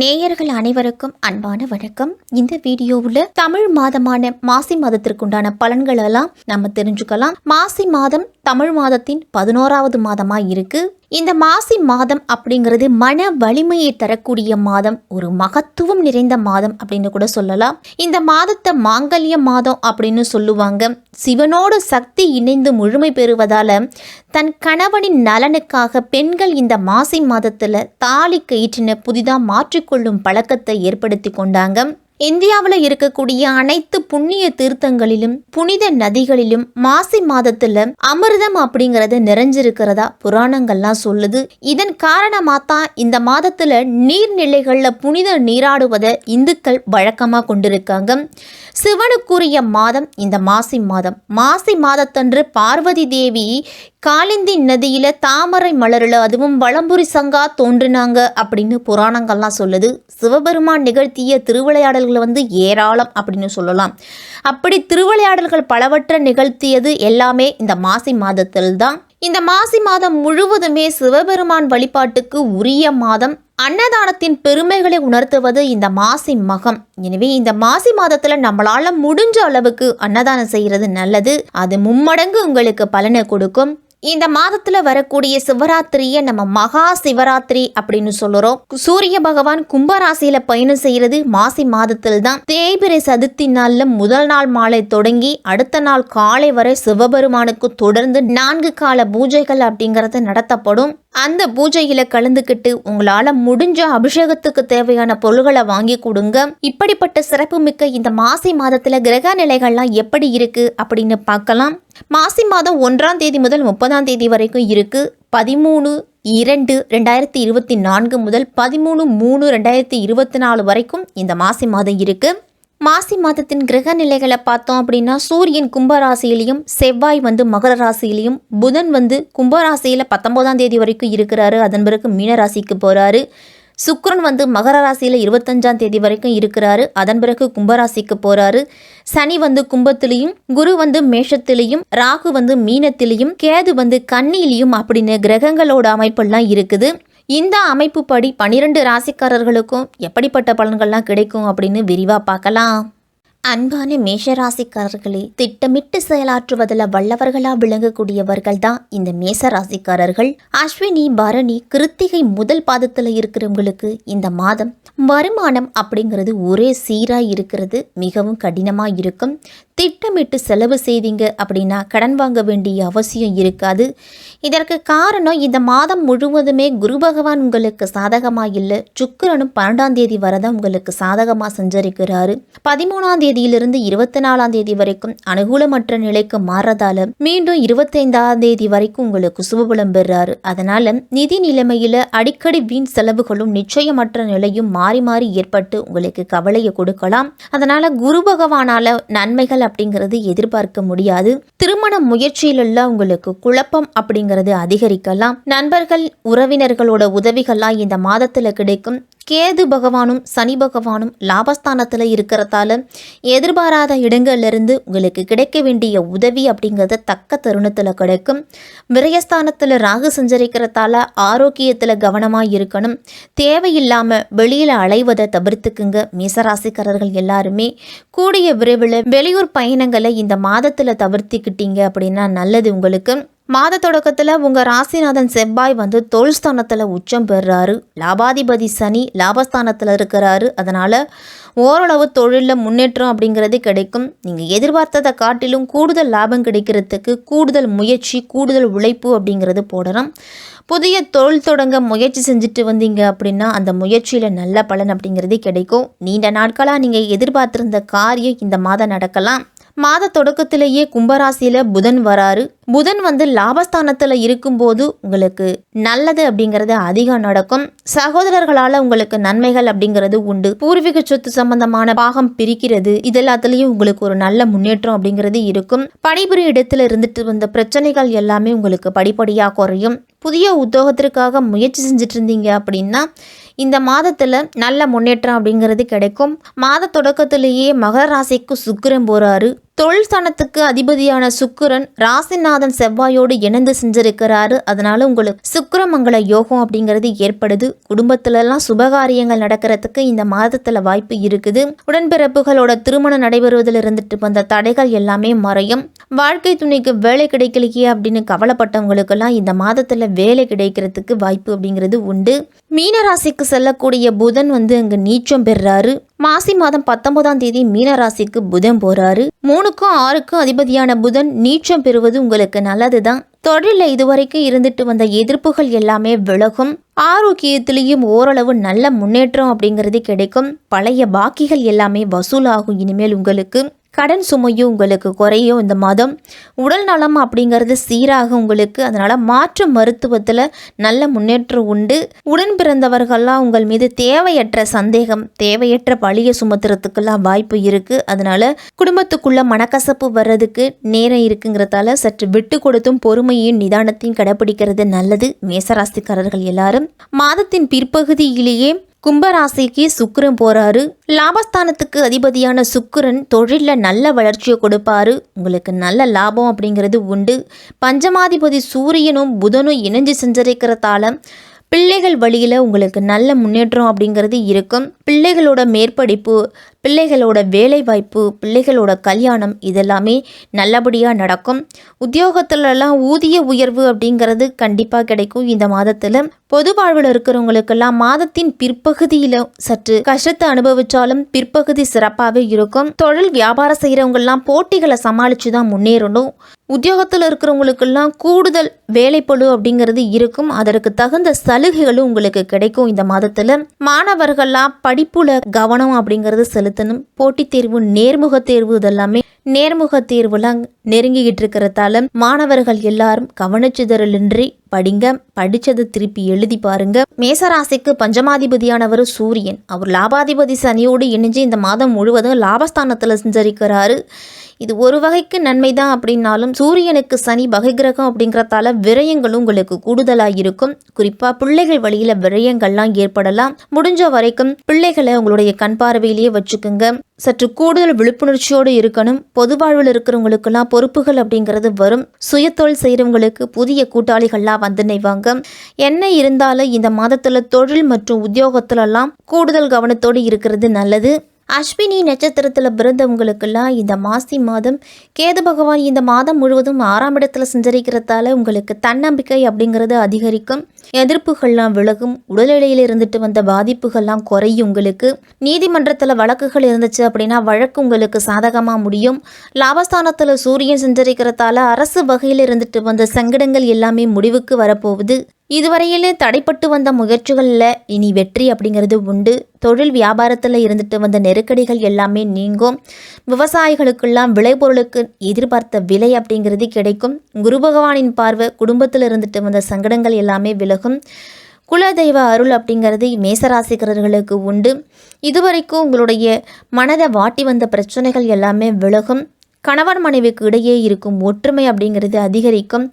நேயர்கள் அனைவருக்கும் அன்பான வணக்கம். இந்த வீடியோவில் தமிழ் மாதமான மாசி மாதத்திற்குண்டான பலன்கள் எல்லாம் நம்ம தெரிஞ்சுக்கலாம். மாசி மாதம் தமிழ் மாதத்தின் பதினோராவது மாதமா இருக்கு. இந்த மாசி மாதம் அப்படிங்கிறது மன வலிமையை தரக்கூடிய மாதம் ஒரு மகத்துவம் நிறைந்த மாதம் அப்படின்னு கூட சொல்லலாம். இந்த மாதத்தை மாங்கல்ய மாதம் அப்படின்னு சொல்லுவாங்க. சிவனோடு சக்தி இணைந்து முழுமை பெறுவதால தன் கணவனின் நலனுக்காக பெண்கள் இந்த மாசி மாதத்தில் தாலி கயிற்றின புதிதாக மாற்றிக்கொள்ளும் பழக்கத்தை ஏற்படுத்தி கொண்டாங்க. இந்தியாவில் இருக்கக்கூடிய அனைத்து புண்ணிய தீர்த்தங்களிலும் புனித நதிகளிலும் மாசி மாதத்துல அமிர்தம் அப்படிங்கறது நிறைஞ்சிருக்கிறதா புராணங்கள்லாம் சொல்லுது. இதன் காரணமா தான் இந்த மாதத்துல நீர்நிலைகள்ல புனித நீராடுவதை இந்துக்கள் வழக்கமா கொண்டிருக்காங்க. சிவனுக்குரிய மாதம் இந்த மாசி மாதம். மாசி மாதத்தன்று பார்வதி தேவி காலிந்தி நதியில் தாமரை மலரில் அதுவும் வளம்புரி சங்கா தோன்றினாங்க அப்படின்னு புராணங்கள்லாம் சொல்லுது. சிவபெருமான் நிகழ்த்திய திருவிளையாடல்கள் வந்து ஏராளம் அப்படின்னு சொல்லலாம். அப்படி திருவிளையாடல்கள் பலவற்றை நிகழ்த்தியது எல்லாமே இந்த மாசி மாதத்தில் தான் இந்த மாசி மாதம் முழுவதுமே சிவபெருமான் வழிபாட்டுக்கு உரிய மாதம். அன்னதானத்தின் பெருமைகளை உணர்த்துவது இந்த மாசி மகம். எனவே இந்த மாசி மாதத்துல நம்மளால முடிஞ்ச அளவுக்கு அன்னதானம் செய்யறது நல்லது. அது மும்மடங்கு உங்களுக்கு பலனை கொடுக்கும். இந்த மாதத்துல வரக்கூடிய சிவராத்திரியை நம்ம மகா சிவராத்திரி அப்படின்னு சொல்லுறோம் சூரிய பகவான் கும்பராசியில பயணம் செய்யறது மாசி மாதத்தில் தான் தேய்பிரை சதுர்த்தி நாள்ல முதல் நாள் மாலை தொடங்கி அடுத்த நாள் காலை வரை சிவபெருமானுக்கு தொடர்ந்து நான்கு கால பூஜைகள் அப்படிங்கறது நடத்தப்படும். அந்த பூஜையில் கலந்துக்கிட்டு உங்களால் முடிஞ்ச அபிஷேகத்துக்கு தேவையான பொருள்களை வாங்கி கொடுங்க. இப்படிப்பட்ட சிறப்பு மிக்க இந்த மாசி மாதத்தில் கிரக நிலைகள்லாம் எப்படி இருக்குது அப்படின்னு பார்க்கலாம். மாசி மாதம் ஒன்றாம் தேதி முதல் முப்பதாம் தேதி வரைக்கும் இருக்குது பதிமூணு இரண்டு ரெண்டாயிரத்தி இருபத்தி நான்கு முதல் பதிமூணு மூணு ரெண்டாயிரத்தி இருபத்தி நாலு வரைக்கும் இந்த மாசி மாதம் இருக்குது மாசி மாதத்தின் கிரக நிலைகளை பார்த்தோம் அப்படின்னா சூரியன் கும்பராசியிலையும் செவ்வாய் வந்து மகர ராசியிலையும் புதன் வந்து கும்பராசியில் பத்தொம்போதாம் தேதி வரைக்கும் இருக்கிறாரு. அதன் பிறகு மீன ராசிக்கு போகிறாரு சுக்ரன் வந்து மகர ராசியில் இருபத்தஞ்சாம் தேதி வரைக்கும் இருக்கிறாரு. அதன் பிறகு கும்பராசிக்கு போகிறாரு சனி வந்து கும்பத்திலையும் குரு வந்து மேஷத்திலையும் ராகு வந்து மீனத்திலையும் கேது வந்து கன்னியிலையும் அப்படின்னு கிரகங்களோட அமைப்பெல்லாம் இருக்குது. இந்த அமைப்புப்படி பனிரெண்டு ராசிக்காரர்களுக்கும் எப்படிப்பட்ட பலன்கள்லாம் கிடைக்கும் அப்படின்னு விரிவாக பார்க்கலாம். அன்பான மேஷராசிக்காரர்களே திட்டமிட்டு செயலாற்றுவதில் வல்லவர்களாக விளங்கக்கூடியவர்கள் தான் இந்த மேச ராசிக்காரர்கள். அஸ்வினி பரணி கிருத்திகை முதல் பாதத்தில் இருக்கிறவங்களுக்கு இந்த மாதம் வருமானம் அப்படிங்கிறது ஒரே சீராக இருக்கிறது மிகவும் கடினமாக இருக்கும். திட்டமிட்டு செலவு செய்தீங்க அப்படின்னா கடன் வாங்க வேண்டிய அவசியம் இருக்காது. இதற்கு காரணம் இந்த மாதம் முழுவதுமே குரு பகவான் உங்களுக்கு சாதகமாக இல்லை சுக்கிரனும் பன்னெண்டாம் தேதி வரதான் உங்களுக்கு சாதகமாக சஞ்சரிக்கிறாரு. பதிமூணாம் தேதியிலிருந்து இருபத்தி நாலாம் தேதி வரைக்கும் அனுகூலமற்ற நிலைக்கு மாறதால மீண்டும் இருபத்தைந்தாம் தேதி வரைக்கும் உங்களுக்கு சுபபலம் பெறாரு. அதனால நிதி நிலைமையில அடிக்கடி வீண் செலவுகளும் நிச்சயமற்ற நிலையும் மாறி மாறி ஏற்பட்டு உங்களுக்கு கவலையை கொடுக்கலாம். அதனால குரு பகவானால நன்மைகள் அப்படிங்கிறது எதிர்பார்க்க முடியாது. திருமண முயற்சியிலுள்ள உங்களுக்கு குழப்பம் அப்படிங்கிறது அதிகரிக்கலாம். நண்பர்கள் உறவினர்களோட உதவிகள்லாம் இந்த மாதத்துல கிடைக்கும். கேது பகவானும் சனி பகவானும் லாபஸ்தானத்தில் இருக்கிறதால எதிர்பாராத இடங்கள்லேருந்து உங்களுக்கு கிடைக்க வேண்டிய உதவி அப்படிங்கிறது தக்க தருணத்தில் கிடைக்கும். விரயஸ்தானத்தில் ராகு சஞ்சரிக்கிறதால ஆரோக்கியத்தில் கவனமாக இருக்கணும். தேவையில்லாமல் வெளியில் அலைவதை தவிர்த்துக்குங்க. மீசராசிக்காரர்கள் எல்லாருமே கூடிய விரைவில் வெளியூர் பயணங்களை இந்த மாதத்தில் தவிர்த்துக்கிட்டீங்க அப்படின்னா நல்லது உங்களுக்கு. மாத தொடக்கத்தில் உங்கள் ராசிநாதன் செவ்வாய் வந்து தொழில் ஸ்தானத்தில் உச்சம் பெறுறாரு. லாபாதிபதி சனி லாபஸ்தானத்தில் இருக்கிறாரு. அதனால் ஓரளவு தொழிலில் முன்னேற்றம் அப்படிங்கிறது கிடைக்கும். நீங்கள் எதிர்பார்த்ததை காட்டிலும் கூடுதல் லாபம் கிடைக்கிறதுக்கு கூடுதல் முயற்சி கூடுதல் உழைப்பு அப்படிங்கிறது போடணும். புதிய தொழில் தொடங்க முயற்சி செஞ்சுட்டு வந்தீங்க அப்படின்னா அந்த முயற்சியில் நல்ல பலன் அப்படிங்கிறது கிடைக்கும். நீண்ட நாட்களாக நீங்கள் எதிர்பார்த்துருந்த காரியம் இந்த மாதம் நடக்கலாம். மாத தொடக்கத்திலேயே கும்பராசியில புதன் வராரு. புதன் வந்து லாபஸ்தானத்துல இருக்கும்போது உங்களுக்கு நல்லது அப்படிங்கிறது அதிகம் நடக்கும். சகோதரர்களால உங்களுக்கு நன்மைகள் அப்படிங்கிறது உண்டு. பூர்வீக சொத்து சம்பந்தமான பாகம் பிரிக்கிறது. இது எல்லாத்துலயும் உங்களுக்கு ஒரு நல்ல முன்னேற்றம் அப்படிங்கிறது இருக்கும். பணிபுரிய இடத்துல இருந்துட்டு வந்த பிரச்சனைகள் எல்லாமே உங்களுக்கு படிப்படியா குறையும். புதிய உத்தியோகத்திற்காக முயற்சி செஞ்சுட்டு இருந்தீங்க அப்படின்னா இந்த மாதத்தில் நல்ல முன்னேற்றம் அப்படிங்கிறது கிடைக்கும். மாத தொடக்கத்திலேயே மகர ராசிக்கு சுக்கிரன் போகிறாரு தொழில் ஸ்தானத்துக்கு அதிபதியான சுக்கிரன் ராசிநாதன் செவ்வாயோடு இணைந்து செஞ்சிருக்கிறாரு. அதனால உங்களுக்கு சுக்கிரமங்கல யோகம் அப்படிங்கிறது ஏற்படுது. குடும்பத்திலலாம் சுபகாரியங்கள் நடக்கிறதுக்கு இந்த மாதத்துல வாய்ப்பு இருக்குது. உடன்பிறப்புகளோட திருமணம் நடைபெறுவதில் இருந்துட்டு வந்த தடைகள் எல்லாமே மறையும். வாழ்க்கை துணைக்கு வேலை கிடைக்கலையே அப்படின்னு கவலைப்பட்டவங்களுக்கெல்லாம் இந்த மாதத்துல வேலை கிடைக்கிறதுக்கு வாய்ப்பு அப்படிங்கிறது உண்டு. மீனராசிக்கு செல்லக்கூடிய புதன் வந்து அங்க நீச்சம் பெறுறாரு. மாசி மாதம் பத்தொன்பதாம் தேதி மீனராசிக்கு புதன் போறாரு. மூணுக்கும் ஆறுக்கும் அதிபதியான புதன் நீச்சம் பெறுவது உங்களுக்கு நல்லதுதான். தொழிலில் இதுவரைக்கும் இருந்துட்டு வந்த எதிர்ப்புகள் எல்லாமே விலகும். ஆரோக்கியத்திலையும் ஓரளவு நல்ல முன்னேற்றம் அப்படிங்கிறது கிடைக்கும். பழைய பாக்கிகள் எல்லாமே வசூலாகும் இனிமேல் உங்களுக்கு. கடன் சுமையும் உங்களுக்கு குறையும் இந்த மாதம். உடல் நலம் அப்படிங்கிறது சீராக உங்களுக்கு அதனால் மாற்று மருத்துவத்தில் நல்ல முன்னேற்றம் உண்டு. உடன் பிறந்தவர்கள்லாம் உங்கள் மீது தேவையற்ற சந்தேகம் தேவையற்ற பழியை சுமத்துறதுக்கெல்லாம் வாய்ப்பு இருக்குது அதனால் குடும்பத்துக்குள்ளே மனக்கசப்பு வர்றதுக்கு நேரம் இருக்குங்கிறதால சற்று விட்டு கொடுத்தும் பொறுமையும் நிதானத்தையும் கடைப்பிடிக்கிறது நல்லது. மேசராசிக்காரர்கள் எல்லாரும். மாதத்தின் பிற்பகுதியிலேயே கும்பராசிக்கு சுக்கரன் போறாரு. லாபஸ்தானத்துக்கு அதிபதியான சுக்கரன் தொழிலில் நல்ல வளர்ச்சியை கொடுப்பாரு. உங்களுக்கு நல்ல லாபம் அப்படிங்கிறது உண்டு. பஞ்சமாதிபதி சூரியனும் புதனும் இணைஞ்சு செஞ்சரிக்கிறதால பிள்ளைகள் வழியில் உங்களுக்கு நல்ல முன்னேற்றம் அப்படிங்கிறது இருக்கும். பிள்ளைகளோட மேற்படிப்பு பிள்ளைகளோட வேலைவாய்ப்பு பிள்ளைகளோட கல்யாணம் இதெல்லாமே நல்லபடியாக நடக்கும். உத்தியோகத்துலலாம் ஊதிய உயர்வு அப்படிங்கிறது கண்டிப்பாக கிடைக்கும் இந்த மாதத்தில். பொது வாழ்வில் இருக்கிறவங்களுக்கெல்லாம் மாதத்தின் பிற்பகுதியில் சற்று கஷ்டத்தை அனுபவிச்சாலும் பிற்பகுதி சிறப்பாகவே இருக்கும். தொழில் வியாபாரம் செய்கிறவங்கெல்லாம் போட்டிகளை சமாளித்து தான் முன்னேறணும். உத்தியோகத்தில் இருக்கிறவங்களுக்கெல்லாம் கூடுதல் வேலைப்பழு அப்படிங்கிறது இருக்கும். அதற்கு தகுந்த சலுகைகளும் உங்களுக்கு கிடைக்கும் இந்த மாதத்தில். மாணவர்கள்லாம் படிப்புல கவனம் அப்படிங்கிறது செலுத்த நடத்தணும். போட்டித் தேர்வு நேர்முக தேர்வு இதெல்லாமே நேர்முக தேர்வுலாம் நெருங்கிக்கிட்டு இருக்கிறதால மாணவர்கள் எல்லாரும் கவனச்சிதறலின்றி படிங்க படித்ததை திருப்பி எழுதி பாருங்க. மேசராசிக்கு பஞ்சமாதிபதியானவர் சூரியன். அவர் லாபாதிபதி சனியோடு இணைஞ்சு இந்த மாதம் முழுவதும் லாபஸ்தானத்தில் சஞ்சரிக்கிறாரு. இது ஒரு வகைக்கு நன்மை தான் அப்படின்னாலும் சூரியனுக்கு சனி வகை கிரகம் அப்படிங்கிறதால விரயங்களும் உங்களுக்கு கூடுதலாக இருக்கும். குறிப்பாக பிள்ளைகள் வழியில் விரயங்கள்லாம் ஏற்படலாம். முடிஞ்ச வரைக்கும் பிள்ளைகளை உங்களுடைய கண் பார்வையிலேயே வச்சுக்கோங்க. சற்று கூடுதல் விழிப்புணர்ச்சியோடு இருக்கணும். பொது வாழ்வில் இருக்கிறவங்களுக்கெல்லாம் பொறுப்புகள் அப்படிங்கிறது வரும். சுயத்தொழில் செய்கிறவங்களுக்கு புதிய கூட்டாளிகள்லாம் வந்து நெய்வாங்க என்ன இருந்தாலும் இந்த மாதத்தில் தொழில் மற்றும் உத்தியோகத்துலலாம் கூடுதல் கவனத்தோடு இருக்கிறது நல்லது. அஸ்வினி நட்சத்திரத்தில் பிறந்தவங்களுக்கெல்லாம் இந்த மாசி மாதம் கேது பகவான் இந்த மாதம் முழுவதும் ஆறாம் இடத்துல சஞ்சரிக்கிறதால உங்களுக்கு தன்னம்பிக்கை அப்படிங்கிறது அதிகரிக்கும். எதிர்ப்புகள்லாம் விலகும். உடல் எடையில் இருந்துட்டு வந்த பாதிப்புகள்லாம் குறையும் உங்களுக்கு. நீதிமன்றத்தில் வழக்குகள் இருந்துச்சு அப்படின்னா வழக்கு உங்களுக்கு சாதகமாக முடியும். லாபஸ்தானத்தில் சூரியன் சஞ்சரிக்கிறதால அரசு வகையில் இருந்துட்டு வந்த சங்கடங்கள் எல்லாமே முடிவுக்கு வரப்போகுது. இதுவரையிலே தடைப்பட்டு வந்த முயற்சிகளில் இனி வெற்றி அப்படிங்கிறது உண்டு. தொழில் வியாபாரத்தில் இருந்துட்டு வந்த நெருக்கடிகள் எல்லாமே நீங்கும். விவசாயிகளுக்கெல்லாம் விளைபொருளுக்கு எதிர்பார்த்த விலை அப்படிங்கிறது கிடைக்கும். குரு பகவானின் பார்வை குடும்பத்தில் இருந்துட்டு வந்த சங்கடங்கள் எல்லாமே விலகும். குலதெய்வ அருள் அப்படிங்கிறது மேசராசிக்கிறர்களுக்கு உண்டு. இதுவரைக்கும் உங்களுடைய மனதை வாட்டி வந்த பிரச்சனைகள் எல்லாமே விலகும். கணவன் மனைவிக்கு இடையே இருக்கும் ஒற்றுமை அப்படிங்கிறது அதிகரிக்கும்.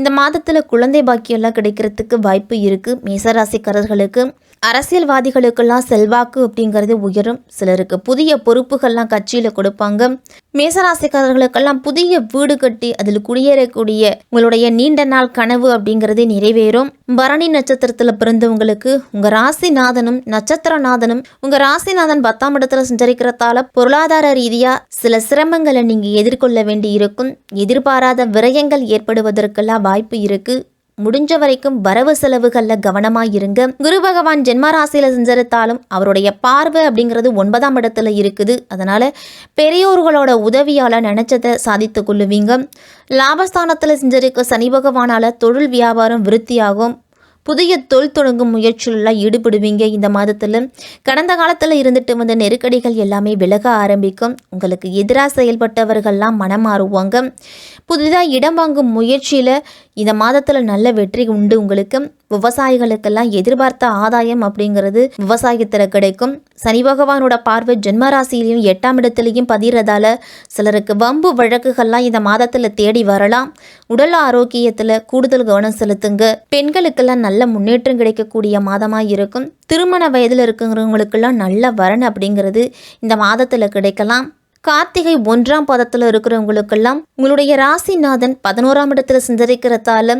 இந்த மாதத்தில் குழந்தை பாக்கியெல்லாம் கிடைக்கிறதுக்கு வாய்ப்பு இருக்குது மேசராசிக்காரர்களுக்கு அரசியல்வாதிகளுக்கெல்லாம் செல்வாக்கு அப்படிங்கிறது உயரும். சிலருக்கு புதிய பொறுப்புகள்லாம் கட்சியில் கொடுப்பாங்க. மேசராசிக்காரர்களுக்கெல்லாம் புதிய வீடு கட்டி அதில் குடியேறக்கூடிய உங்களுடைய நீண்ட நாள் கனவு அப்படிங்கிறது நிறைவேறும். பரணி நட்சத்திரத்தில் பிறந்தவங்களுக்கு உங்கள் ராசிநாதனும் நட்சத்திரநாதனும் உங்கள் ராசிநாதன் பத்தாம் இடத்துல சஞ்சரிக்கிறதால பொருளாதார ரீதியாக சில சிரமங்களை நீங்கள் எதிர்கொள்ள வேண்டி இருக்கும் எதிர்பாராத விரயங்கள் ஏற்படுவதற்கெல்லாம் வாய்ப்பு இருக்குது முடிஞ்ச வரைக்கும் வரவு செலவுகளில் கவனமாக இருங்க குரு பகவான் ஜென்மராசியில் செஞ்சிருத்தாலும் அவருடைய பார்வை அப்படிங்கிறது ஒன்பதாம் இடத்துல இருக்குது. அதனால பெரியோர்களோட உதவியால் நினைச்சதை சாதித்து கொள்ளுவீங்க. லாபஸ்தானத்தில் செஞ்சிருக்க சனி பகவானால தொழில் வியாபாரம் விருத்தியாகும். புதிய தொழில் தொடங்கும் முயற்சிகளில் ஈடுபடுவீங்க. இந்த மாதத்தில் கடந்த காலத்தில் இருந்துட்டு வந்த நெருக்கடிகள் எல்லாமே விலக ஆரம்பிக்கும். உங்களுக்கு எதிராக செயல்பட்டவர்கள்லாம் மனம் மாறுவாங்க. புதிதாக இடம் வாங்கும் முயற்சியில் இந்த மாதத்தில் நல்ல வெற்றி உண்டு உங்களுக்கு. விவசாயிகளுக்கெல்லாம் எதிர்பார்த்த ஆதாயம் அப்படிங்கிறது விவசாயத்தில் கிடைக்கும். சனி பகவானோட பார்வை ஜென்மராசியிலையும் எட்டாம் இடத்துலையும் பதிகிறதால சிலருக்கு வம்பு வழக்குகள்லாம் இந்த மாதத்தில் தேடி வரலாம். உடல் ஆரோக்கியத்தில் கூடுதல் கவனம் செலுத்துங்க. பெண்களுக்கெல்லாம் நல்ல முன்னேற்றம் கிடைக்கக்கூடிய மாதமாக இருக்கும். திருமண வயதில் இருக்கிறவங்களுக்கெல்லாம் நல்ல வரன் அப்படிங்கிறது இந்த மாதத்தில் கிடைக்கலாம். கார்த்திகை ஒன்றாம் பதத்தில் இருக்கிறவங்களுக்கெல்லாம் உங்களுடைய ராசிநாதன் பதினோராம் இடத்துல சிந்தரிக்கிறதால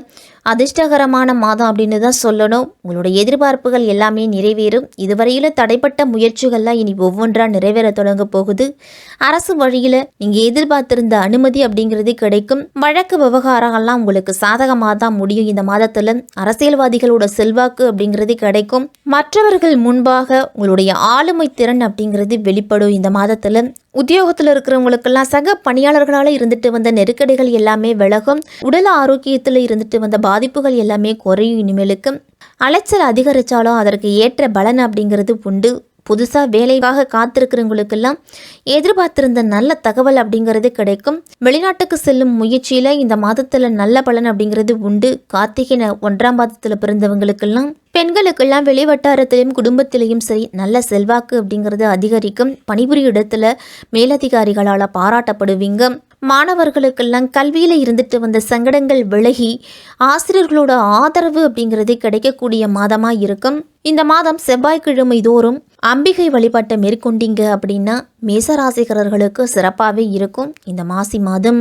அதிர்ஷ்டகரமான மாதம் அப்படின்னு தான் சொல்லணும். உங்களுடைய எதிர்பார்ப்புகள் எல்லாமே நிறைவேறும். இதுவரையில் தடைப்பட்ட முயற்சிகள்லாம் இனி ஒவ்வொன்றா நிறைவேற தொடங்க போகுது. அரசு வழியில் நீங்கள் எதிர்பார்த்திருந்த அனுமதி அப்படிங்கிறது கிடைக்கும். வழக்கு விவகாரங்கள்லாம் உங்களுக்கு சாதகமாக தான் முடியும். இந்த மாதத்தில் அரசியல்வாதிகளோட செல்வாக்கு அப்படிங்கிறது கிடைக்கும். மற்றவர்கள் முன்பாக உங்களுடைய ஆளுமை திறன் அப்படிங்கிறது வெளிப்படும். இந்த மாதத்தில் உத்தியோகத்தில் இருக்கிறவங்களுக்கெல்லாம் சக பணியாளர்களால் இருந்துட்டு வந்த நெருக்கடிகள் எல்லாமே விலகும். உடல் ஆரோக்கியத்தில் இருந்துட்டு வந்த பாதிப்புகள் எல்லாமே குறையும் இனிமேலுக்கு. அலைச்சல் அதிகரித்தாலும் அதற்கு ஏற்ற பலன் அப்படிங்கிறது உண்டு. புதுசாக வேலைக்காக காத்திருக்கிறவங்களுக்கெல்லாம் எதிர்பார்த்திருந்த நல்ல தகவல் அப்படிங்கிறது கிடைக்கும். வெளிநாட்டுக்கு செல்லும் முயற்சியில் இந்த மாதத்தில் நல்ல பலன் அப்படிங்கிறது உண்டு. கார்த்திகை ந- ஒன்றாம் மாதத்தில் பிறந்தவங்களுக்கெல்லாம் பெண்களுக்கெல்லாம் வெளிவட்டாரத்திலையும் குடும்பத்திலையும் சரி நல்ல செல்வாக்கு அப்படிங்கிறது அதிகரிக்கும். பணிபுரிய இடத்துல மேலதிகாரிகளால் பாராட்டப்படுவீங்க. மாணவர்களுக்கெல்லாம் கல்வியில் இருந்துட்டு வந்த சங்கடங்கள் விலகி ஆசிரியர்களோட ஆதரவு அப்படிங்கிறது கிடைக்கக்கூடிய மாதமாக இருக்கும். இந்த மாதம் செவ்வாய்க்கிழமை தோறும் அம்பிகை வழிபாட்டை மேற்கொண்டீங்க அப்படின்னா மேசராசிகரர்களுக்கு சிறப்பாகவே இருக்கும். இந்த மாசி மாதம்